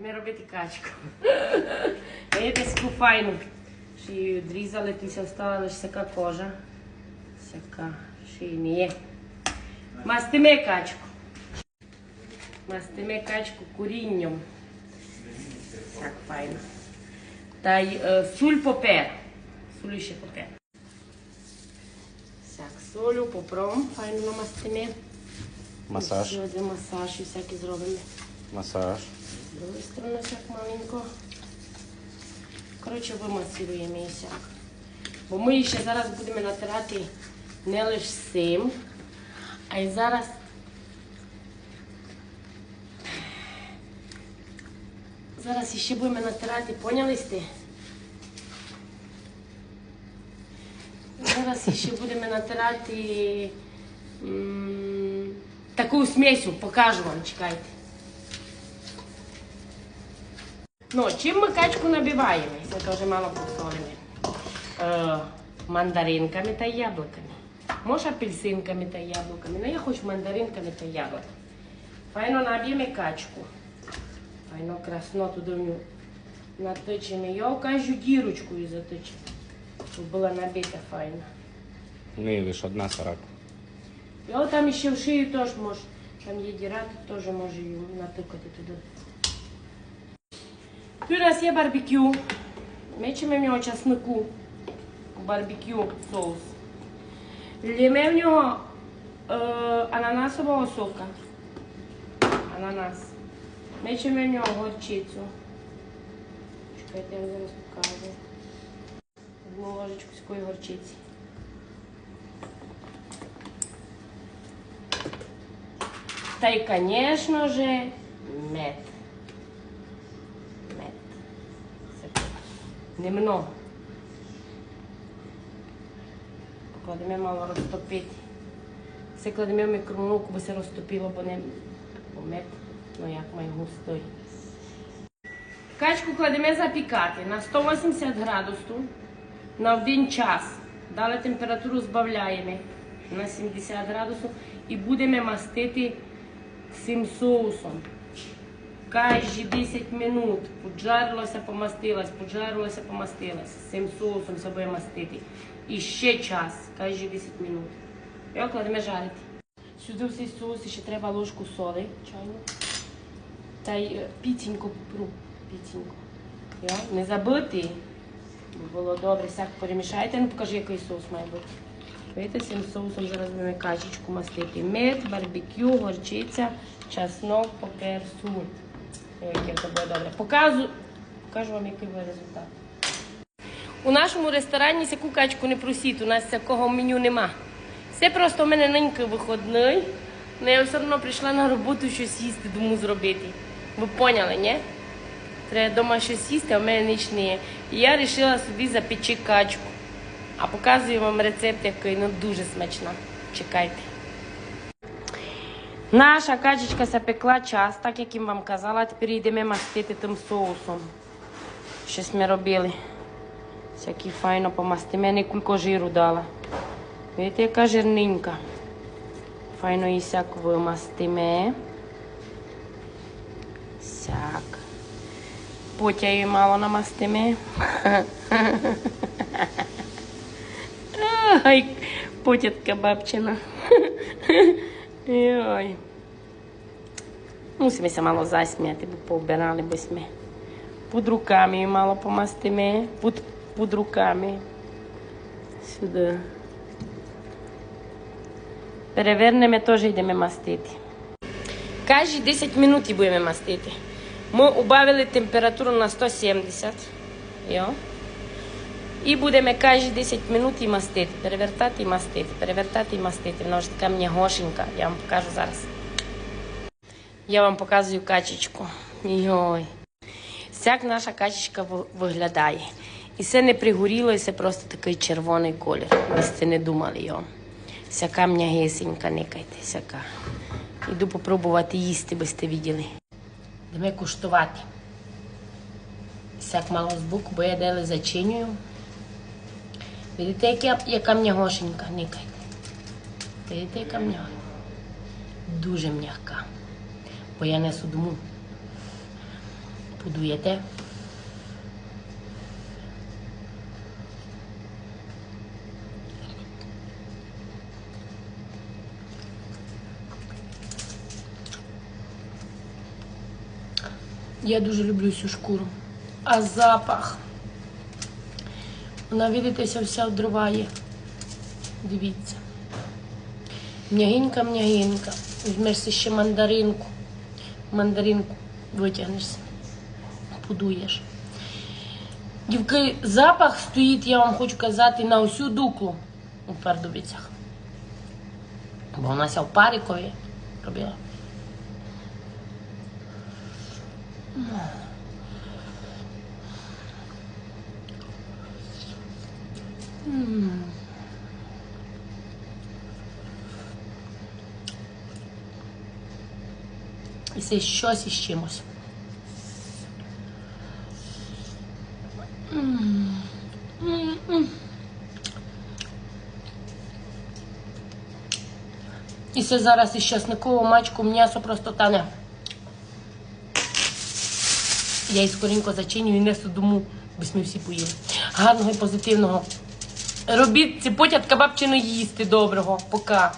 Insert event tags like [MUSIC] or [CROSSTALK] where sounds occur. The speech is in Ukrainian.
ме робете качко. [LAUGHS] Ете ску фајно. Ши дризале, ти се оставале сека кожа. Сека, Ши не е. Масте ме качко. Масте ме качко курињом. Сак фајно. Тај сул по пера. Сулише по пера. Сак солю, попром. фајно на масте ме. Масаж. Масаж и сак изробиме. Да масаж. З другої сторони всяк маленько. Коротше, вимасируємо її. Бо ми ще зараз будемо натирати не лише сим, а й зараз. Зараз ще будемо натирати, поняли сте? Зараз ще будемо натирати м, таку смесю, покажу вам, чекайте. Ну, чим ми качку набиваємо? Це теж мало посолимо. Е, мандаринками та яблуками. Може апельсинками та яблуками. Ну я хочу мандаринками та яблуками. Файно наб'ємо качку. Файно красно туди натичимо. Я кажу дірочкою затичимо. Щоб була набита файно. Ну і лише одна сорока. Я там ще в шию теж може. Там є діра, теж може її натикати туди. Є барбекю. Мечемо в нього часнику. Барбекю соус. Лємо в нього е, ананасового сока. Ананас. Мечемо в нього горчицю. Чекайте, я вам зараз покажу. Одну ложечку такої горчиці. Та й, звісно же. Мед. Це так. Немного. Покладемо мало розтопити. Все кладемо в мікроволновку, бо все розтопило, бо не бо мед, ну як має густой. Качку кладемо запікати на 180 градусів на один час. Далі температуру збавляємо на 70 градусів і будемо мастити цим соусом. Кожні 10 минут поджарилося, помастилось, поджарилося, помастилось. Цим соусом все буде мастити. І ще час, кожні 10 минут. І кладемо жарити. Сюди в цей соус ще треба ложку соли чайну. Та й е, попру. Піціньку. Не забити. Було добре, всяк перемішайте. Ну покажи, який соус має бути. Видите, цим соусом зараз будемо качечку мастити. Мед, барбекю, горчиця, чеснок, попер, суль. Яке це буде добре. Показу, покажу вам, який буде результат. У нашому ресторані сяку качку не просіть, у нас такого меню нема. Це просто в мене ненька виходний. але я все одно прийшла на роботу щось їсти, думаю зробити. Ви поняли, ні? Треба вдома щось їсти, а в мене ніч не є. І я вирішила собі запечи качку. А показую вам рецепт, який ну дуже смачна. Чекайте. Наша качечка запекла час, так як я вам казала, тепер йдемо мастити тим соусом. Щось ми робили. Всякі файно помастимо. Я не кулько жиру дала. Видите, яка жирненька. Файно її сяк вимастиме. Сяк. Потя її мало намастиме. [LAUGHS] Ай, потятка бабчина. [LAUGHS] Ой. Мусимося мало засміяти, бо повбирали бо ми. Під руками її мало помастиме. Під, під руками. Сюди. Перевернемо, теж йдемо мастити. Кожні 10 минут її будемо мастити. Ми убавили температуру на 170. Йо. І будемо кожні 10 минут і мастити. Перевертати і мастити, перевертати і мастити. Вона вже така мені гошенька. Я вам покажу зараз. Я вам показую качечку. Йой. Як наша качечка виглядає. І це не пригоріло, і це просто такий червоний колір. Ви це не думали його. Сяка м'ягесенька, никайте, сяка. Іду попробувати їсти, би сте виділи. Йдемо куштувати. Сяк мало збоку, бо я дали зачинюю. Видите, яка, яка м'ягошенька, никайте. Видите, яка м'яга? Дуже м'яка. Бо я несу дому. Подуєте. Я дуже люблю цю шкуру. А запах. Видите, вся вдриває. Дивіться. М'ягенька, м'ягенька. Візьмеш си ще мандаринку. Мандаринку витягнешся. Подуєш. Дівки, запах стоїть, я вам хочу казати, на усю дуклу у пердубицях. Бо вона ся в парікові робила. І це щось із чимось. І це зараз із часникового мачку м'ясо просто тане. Я її скоренько зачиню і несу дому, бо ми всі поїли. Гарного і позитивного. Робіть ціпотятка кабабчину їсти доброго. Пока.